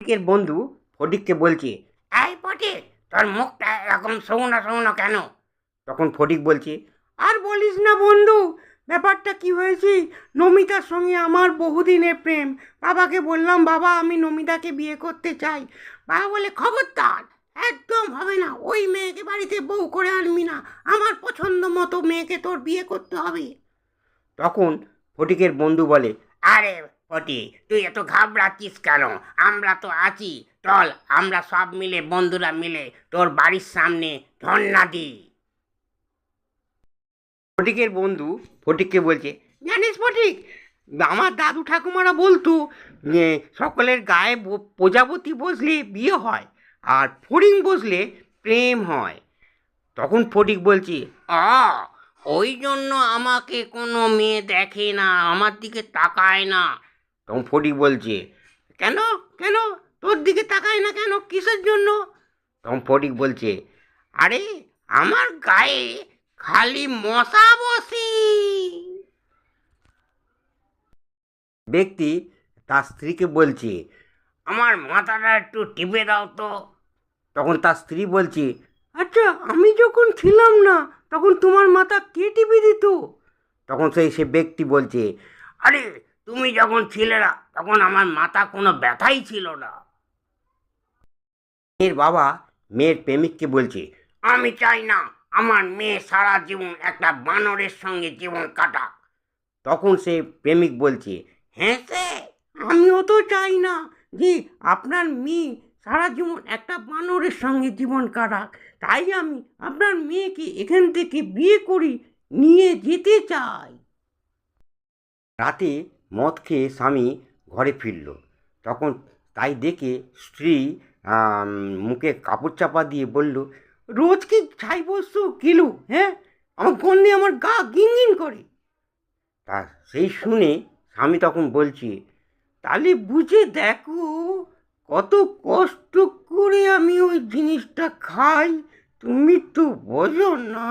ফটিকের বন্ধু ফটিককে বলছে, এই ফটিক, তোর মুখটা এরকম শুকনো শুকনো কেন? তখন ফটিক বলছে, আর বলিস না বন্ধু, ব্যাপারটা কি হয়েছে? নমিতার সঙ্গে আমার বহুদিনের প্রেম। বাবাকে বললাম, বাবা, আমি নমিতাকে বিয়ে করতে চাই। বাবা বলে, খবরদার, একদম হবে না। ওই মেয়েকে বাড়িতে বউ করে আনবি না। আমার পছন্দ মতো মেয়েকে তোর বিয়ে করতে হবে। তখন ফটিকের বন্ধু বলে, আরে ফটিক তুই এত ঘাবড়াচ্ছিস কেন? আমরা তো আছি। চল, আমরা সব মিলে, বন্ধুরা মিলে তোর বাড়ির সামনে ধর্ণা দিই। ফটিকের বন্ধু ফটিককে বলছে, জানিস ফটিক, আমার দাদু ঠাকুমারা বলতো সকলের গায়ে প্রজাপতি বসলে বিয়ে হয় আর ফড়িং বসলে প্রেম হয়। তখন ফটিক বলছি ও ওই জন্য আমাকে কোনো মেয়ে দেখে না, আমার দিকে তাকায় না। তখন ফটিক বলছে, কেন? কেন? তোর দিকে তাকায় না কেন? কিসের জন্য? তখন ফটিক বলছে, আরে আমার গায়ে খালি মশা বসি। ব্যক্তি তার স্ত্রীকে বলছে, আমার মাথাটা একটু টিপে দাও তো। তখন তার স্ত্রী বলছে আচ্ছা আমি যখন ছিলাম না, তখন তোমার মাথা কে টিপে দিত? তখন সেই সে ব্যক্তি বলছে, আরে তুমি যখন ছিলে না তখন আমার মাথা কোনো ব্যথাই ছিল না। মেয়ের বাবা মেয়ের প্রেমিককে বলছে আমি চাই না আমার মেয়ে সারা জীবন একটা বানরের সঙ্গে জীবন কাটা তখন সে প্রেমিক বলছে হ্যাঁ সে আমিও তো চাই না যে আপনার মেয়ে সারা জীবন একটা বানরের সঙ্গে জীবন কাটাক। তাই আমি আপনার মেয়েকে এখান থেকে বিয়ে করি নিয়ে যেতে চাই। রাতে মদ খেয়ে স্বামী ঘরে ফিরল। তখন তাই দেখে স্ত্রী মুখে কাপড় চাপা দিয়ে বলল, রোজ কি ছাই বস্তু কিলো হ্যাঁ? আমার গন্ধে আমার গা গিনগিন করে। তা সেই শুনে স্বামী তখন বলছি, তাহলে বুঝে দেখো কত কষ্ট করে আমি ওই জিনিসটা খাই। তুমি তো বোঝো না।